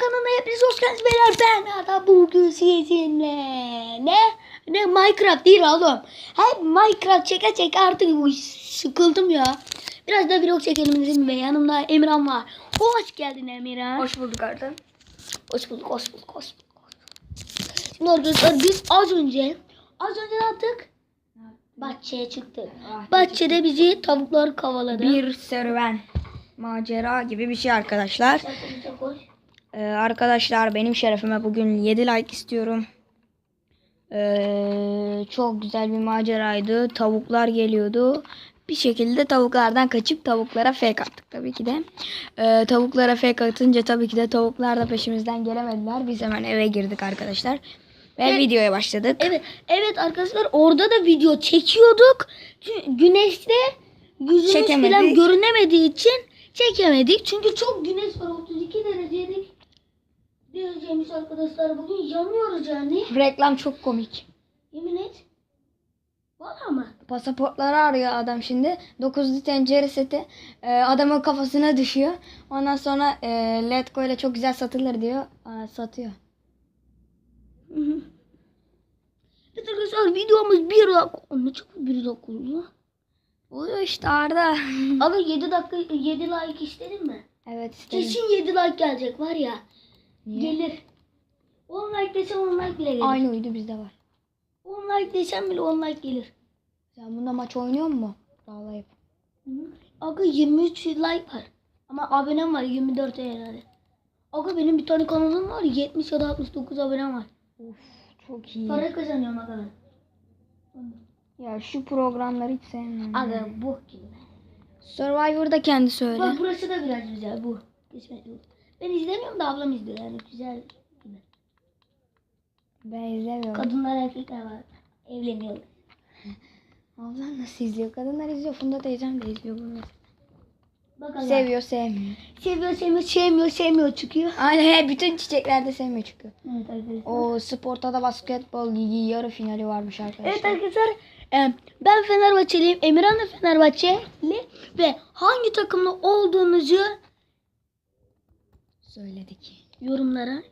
kanalına hepiniz hoş geldiniz beyler. Ben Ada bugün sizinle. Ne? Ne Minecraft değil oğlum. Hep Minecraft çeke çeke artık bu sıkıldım ya. Biraz da vlog çekelim dedim ve yanımda Emirhan var. Hoş geldin Emirhan. Hoş bulduk Arda. Hoş bulduk, hoş bulduk, hoş bulduk. Şimdi arkadaşlar biz az önce, az önce ne yaptık? Bahçeye çıktık. Bahçede bizi tavuklar kovaladı. Bir serüven. Macera gibi bir şey arkadaşlar. Ee, arkadaşlar benim şerefime bugün 7 like istiyorum. Ee, çok güzel bir maceraydı. Tavuklar geliyordu. Bir şekilde tavuklardan kaçıp tavuklara fake attık tabii ki de. Ee, tavuklara fake atınca tabii ki de tavuklar da peşimizden gelemediler. Biz hemen eve girdik arkadaşlar. Ve Evet. videoya başladık. Evet, evet arkadaşlar orada da video çekiyorduk. Güneşte yüzümüz falan görünemediği için çekemedik. Çünkü çok güneş var 32 derecelik. Dereceymiş arkadaşlar bugün yanıyoruz yani. Reklam çok komik. Yemin et. Valla mı? Pasaportları arıyor adam şimdi. 9'lu tencere seti e, adamın kafasına düşüyor. Ondan sonra e, Letgo ile çok güzel satılır diyor. Aa, satıyor. Evet arkadaşlar videomuz bir dakika. Ne çok bir dakika oldu. Oluyor işte Arda. Abi 7 dakika 7 like istedim mi? evet istedim. Kesin 7 like gelecek var ya. Niye? Gelir. 10 like desem 10 like bile gelir. Aynı uydu bizde var. 10 like desem bile 10 like gelir. Sen bunda maç oynuyor mu? Bağlayıp. Aga 23 like var. Ama abonem var 24 herhalde. Aga benim bir tane kanalım var 70 ya da 69 abonem var. Of çok iyi. Para kazanıyorum aga ben. Ya şu programları hiç sevmiyorum. Aga bok gibi. Survivor'da kendisi öyle. Bak burası da biraz güzel bu. Yol. Ben izlemiyorum da ablam izliyor yani güzel gibi. Ben izlemiyorum. Kadınlar erkekler var. Evleniyorlar. Ablam nasıl izliyor? Kadınlar izliyor. Funda teyzem de izliyor bunu. Bak aga. Seviyor sevmiyor. Seviyor sevmiyor sevmiyor sevmiyor çıkıyor. Aynen he, bütün çiçeklerde sevmiyor çıkıyor. Evet arkadaşlar. O sporta da basketbol ligi yarı finali varmış arkadaşlar. Evet arkadaşlar e, ben Fenerbahçeliyim. Emirhan da Fenerbahçeli ve hangi takımlı olduğunuzu Söyledik. yorumlara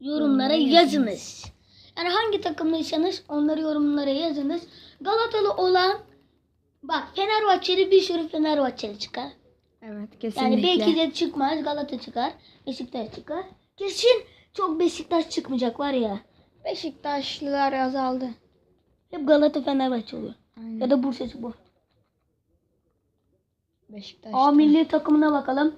yorumlara yazınız. Yani hangi takımlıysanız onları yorumlara yazınız. Galatalı olan bak Fenerbahçeli bir sürü Fenerbahçeli çıkar. Evet kesinlikle. Yani belki de çıkmaz Galata çıkar. Beşiktaş çıkar. Kesin çok Beşiktaş çıkmayacak var ya. Beşiktaşlılar azaldı. Hep Galata Fenerbahçe oluyor. Aynen. Ya da Bursa Spor. Beşiktaş. A milli takımına bakalım.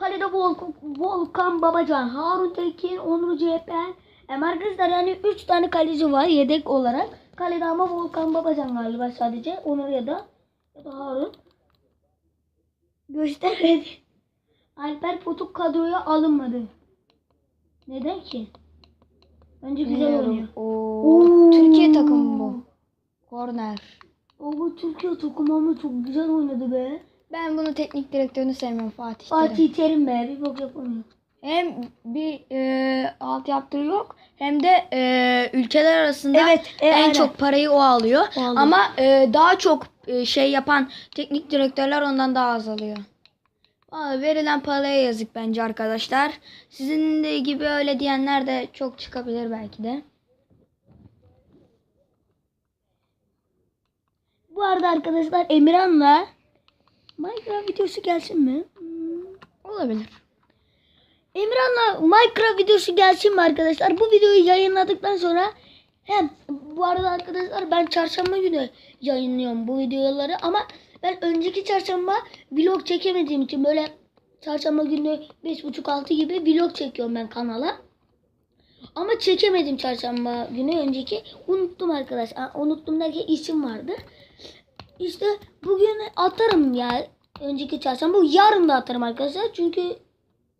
Kalede Volkan, Volkan Babacan, Harun Tekin, Onur Cephen. Hem arkadaşlar yani 3 tane kaleci var yedek olarak. Kalede ama Volkan Babacan galiba sadece. Onur ya da ya da Harun. Göstermedi. Alper Potuk kadroya alınmadı. Neden ki? Bence güzel Bilmiyorum. oynuyor. Oo. Türkiye takımı bu. Korner. O bu Türkiye takımı ama çok güzel oynadı be. Ben bunu teknik direktörünü sevmiyorum Fatih. Fatih Terim be bir bok yapamıyor. Hem bir e, alt yaptırı yok hem de e, ülkeler arasında Evet, e, en aynen. çok parayı o alıyor. O alıyor. Ama e, daha çok e, şey yapan teknik direktörler ondan daha az alıyor. Vallahi verilen paraya yazık bence arkadaşlar. Sizin de gibi öyle diyenler de çok çıkabilir belki de. Bu arada arkadaşlar Emirhan'la Minecraft videosu gelsin mi? Hmm. Olabilir. Emirhan'la Minecraft videosu gelsin mi arkadaşlar? Bu videoyu yayınladıktan sonra hem bu arada arkadaşlar ben çarşamba günü yayınlıyorum bu videoları ama ben önceki çarşamba vlog çekemediğim için böyle çarşamba günü 5.30-6 gibi vlog çekiyorum ben kanala. Ama çekemedim çarşamba günü önceki. Unuttum arkadaşlar. Unuttum derken işim vardı. İşte bugün atarım ya. Önceki çarşamba. Yarın da atarım arkadaşlar. Çünkü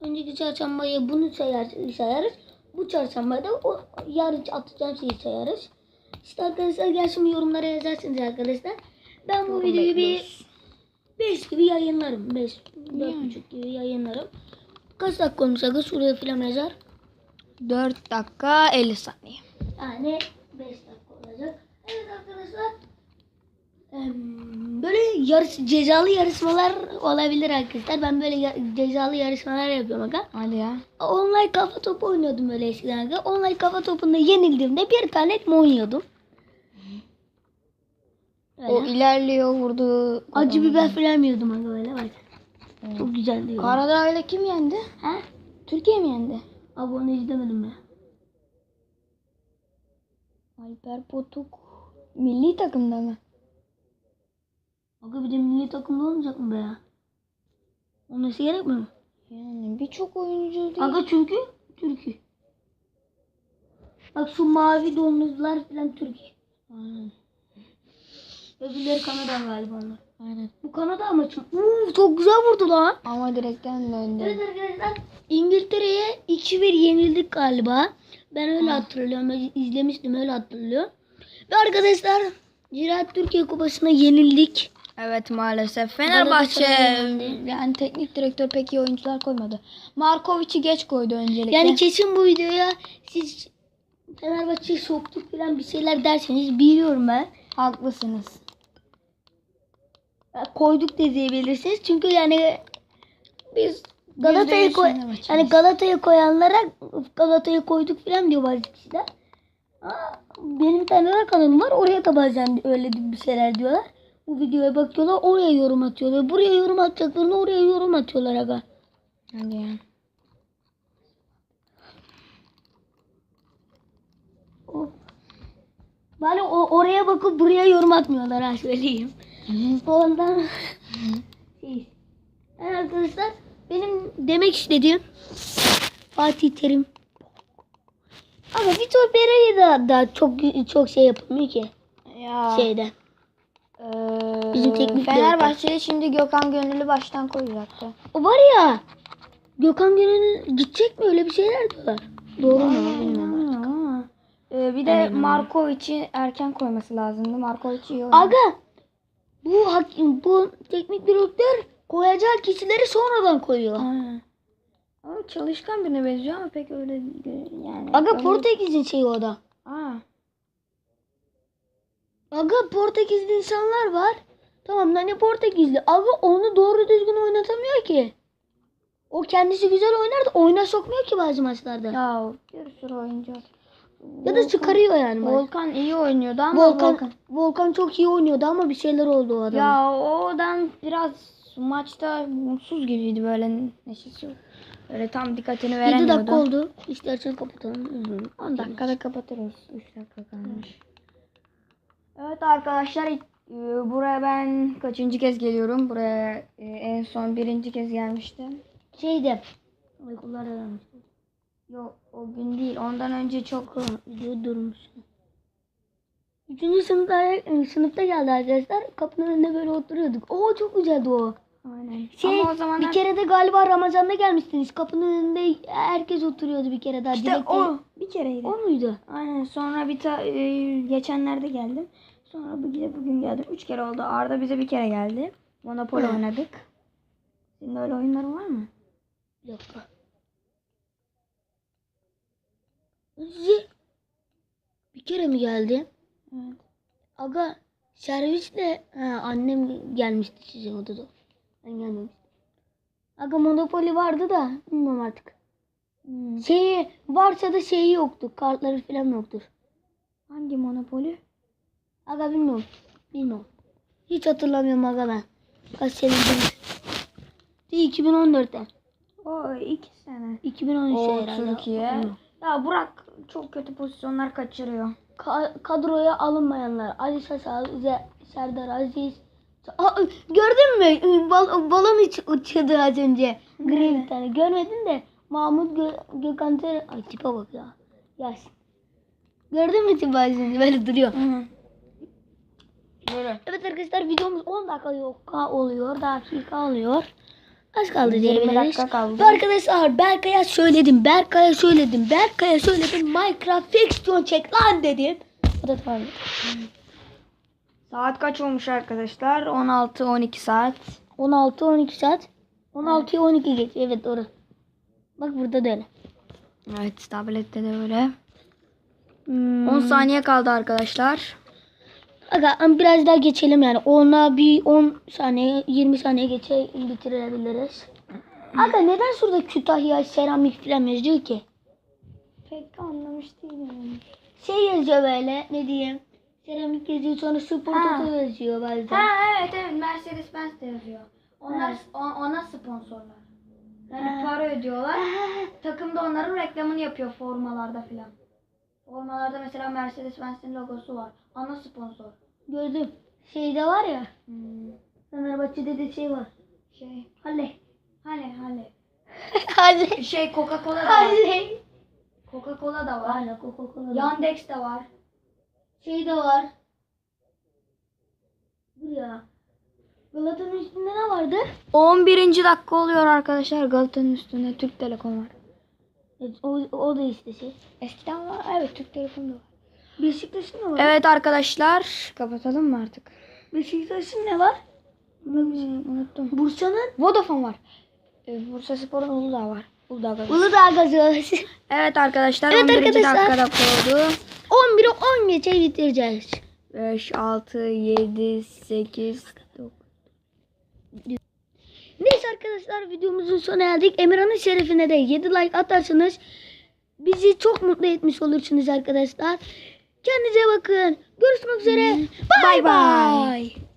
önceki çarşambaya bunu sayar, sayarız. Bu çarşambaya da o yarın atacağım şeyi sayarız. İşte arkadaşlar gelsin yorumlara yazarsınız arkadaşlar. Ben bu Yorum videoyu bir bekliyoruz. 5 gibi yayınlarım. 5, Yani. 4.5 gibi yayınlarım. Kaç dakika olmuş aga? Şuraya falan yazar. 4 dakika 50 saniye. Yani 5 dakika olacak. Evet arkadaşlar. Böyle yarış, cezalı yarışmalar olabilir arkadaşlar. Ben böyle ya- cezalı yarışmalar yapıyorum aga. Hadi ya. Online kafa topu oynuyordum böyle eskiden aga. Online kafa topunda yenildiğimde bir tane etme oynuyordum. Öyle. O ilerliyor vurdu. Acı biber falan yiyordum aga böyle bak. Çok güzeldi. ya. Karadağ ile kim yendi? Ha? Türkiye mi yendi? Abi onu izlemedim ya. Alper Potuk. Milli takımda mı? Aga bir de milli takımda olmayacak mı be ya? Olması gerekmiyor mu? Yani birçok oyuncu değil. Aga çünkü Türkiye. Bak şu mavi donuzlar falan Türkiye. Aynen. Öbürleri Kanada galiba onlar. Aynen. Bu Kanada maçı. Uuu çok güzel vurdu lan. Ama direkten döndü. Evet arkadaşlar İngiltere'ye 2-1 yenildik galiba. Ben öyle hatırlıyorum. Ben izlemiştim öyle hatırlıyorum. Ve arkadaşlar Ziraat Türkiye Kupası'na yenildik. Evet maalesef. Fenerbahçe yani teknik direktör pek iyi oyuncular koymadı. Markovic'i geç koydu öncelikle. Yani kesin bu videoya siz Fenerbahçe'yi soktuk falan bir şeyler derseniz biliyorum ben. haklısınız. Ya Koyduk da diyebilirsiniz. Çünkü yani biz Galata'yı koy yani Galata'yı koyanlara Galata'yı koyduk falan diyor bazı kişiler. Aa, benim bir tane kanalım var. Oraya da bazen öyle bir şeyler diyorlar. Bu videoya bakıyorlar. Oraya yorum atıyorlar. Buraya yorum atacaklarını oraya yorum atıyorlar aga. Hadi ya. O, Bari o, oraya bakıp buraya yorum atmıyorlar ha söyleyeyim. Ondan şey. Yani arkadaşlar benim demek istediğim Fatih Terim ama Vitor Pereira da, da çok çok şey yapamıyor ki Ya. şeyde. Eee, Bizim teknik Fenerbahçe'yi şimdi Gökhan Gönüllü baştan koyacaktı. O var ya Gökhan Gönül gidecek mi öyle bir şeyler diyorlar. Doğru mu bilmiyorum. Eee, bir de Markovic'i erken koyması lazımdı. Markovic iyi oynadı. Aga bu hak- bu teknik direktör koyacak kişileri sonradan koyuyor. Aynen. Ama çalışkan birine benziyor ama pek öyle değil yani. Aga öyle- Portekiz'in şeyi o da. Aa, Aga Portekizli insanlar var. Tamam hani Portekizli. Aga onu doğru düzgün oynatamıyor ki. O kendisi güzel oynar da oyuna sokmuyor ki bazı maçlarda. Ya, ya bir sürü oyuncu. da çıkarıyor yani. maç. Volkan iyi oynuyordu ama Volkan, Volkan. Volkan çok iyi oynuyordu ama bir şeyler oldu o adama. Ya odan biraz maçta mutsuz gibiydi böyle neşesi yok. Böyle tam dikkatini 7 veremiyordu. dakika oldu. İstersen kapatalım. 10 dakikada kapatırız. 3 dakika kalmış. Evet arkadaşlar e, buraya ben kaçıncı kez geliyorum? Buraya e, en son birinci kez gelmiştim. Şeyde. Uykular aramış. Yok o gün değil. Ondan önce çok Video durmuş. Üçüncü sınıfta, sınıfta geldi arkadaşlar. Kapının önünde böyle oturuyorduk. Oo çok güzeldi o. aynen. Şey, Ama o zamanlar bir kere de galiba Ramazan'da gelmiştiniz. Kapının önünde herkes oturuyordu bir kere daha. işte Direkt o bir kereydi. o muydu? Aynen sonra bir ta, e, geçenlerde geldim. Sonra bugün bugün geldim. Üç kere oldu. Arda bize bir kere geldi. Monopoly oynadık. Senin öyle oyunların var mı? Dakika. Sizi bir kere mi geldi? Evet. Aga servisle ha, annem gelmişti sizin odada. Ben gelmemiştim. Aga Monopoly vardı da bilmiyorum artık. Hmm. Şeyi varsa da şeyi yoktu. Kartları falan yoktur. Hangi Monopoly? Aga bilmiyorum. Bilmiyorum. Hiç hatırlamıyorum aga ben. Kaç senedir. 2014'te. O iki sene. 2013 O herhalde. Türkiye. Bilmiyorum. Ya Burak çok kötü pozisyonlar kaçırıyor. Ka- kadroya alınmayanlar. Ali Sasal, Serdar Aziz. Aa, gördün mü? Bal- balon uç- uçuyordu az önce. Gri bir tane. Görmedin de Mahmut Gö- Gökhan. Ay tipe bak ya. Yasin. Gördün mü tipe az önce? Böyle duruyor. Böyle. Evet arkadaşlar videomuz 10 dakika oluyor. Dakika oluyor. Az kaldı 20 diyebiliriz. kaldı. Ve arkadaşlar Berkay'a söyledim. Berkay'a söyledim. Berkay'a söyledim. Minecraft Fiction çek lan dedim. O da tamam. Saat kaç olmuş arkadaşlar? 16-12 saat. 16-12 saat. 16'ya 12 geç. Evet doğru. Bak burada da öyle. Evet tablette de öyle. Hmm. 10 saniye kaldı arkadaşlar. Aga biraz daha geçelim yani. Ona bir 10 saniye 20 saniye geçe bitirebiliriz. Aga neden şurada Kütahya seramik falan yazıyor ki? Pek anlamış değilim. Şey yazıyor böyle ne diyeyim. Seramik yazıyor sonra spor Ha. toto yazıyor bazen. Ha evet evet Mercedes Benz de yazıyor. Onlar o- ona sponsorlar. Yani para ödüyorlar. Takım da onların reklamını yapıyor formalarda filan. Formalarda mesela Mercedes Benz'in logosu var. Ana sponsor. Gördüm. Şeyde var ya. Hmm, Fenerbahçe'de de şey var. şey Halle. hani hani Halle. şey Coca-Cola da var. Halle. Coca-Cola da var. Aynen Coca-Cola. da. Yandex de var. Şey de var. Dur ya. Galata'nın üstünde ne vardı? 11. dakika oluyor arkadaşlar. Galata'nın üstünde Türk Telekom var. Evet, o, o da işte şey. Eskiden var. Evet Türk Telekom da var. Beşiktaş'ın ne var? Evet arkadaşlar. Kapatalım mı artık? Beşiktaş'ın ne var? Hmm, unuttum. Bursa'nın Vodafone var. Ee, Bursa Spor'un Uludağ var. Uludağ Gazetesi. Uludağ gazozu. Evet arkadaşlar Evet 11. arkadaşlar. dakikada oldu. 11'i 10 geçe bitireceğiz. 5, 6, 7, 8, 9. Neyse arkadaşlar videomuzun sonuna geldik. Emirhan'ın şerefine de 7 like atarsanız bizi çok mutlu etmiş olursunuz arkadaşlar. Kendinize bakın. Görüşmek üzere. Bay Bay.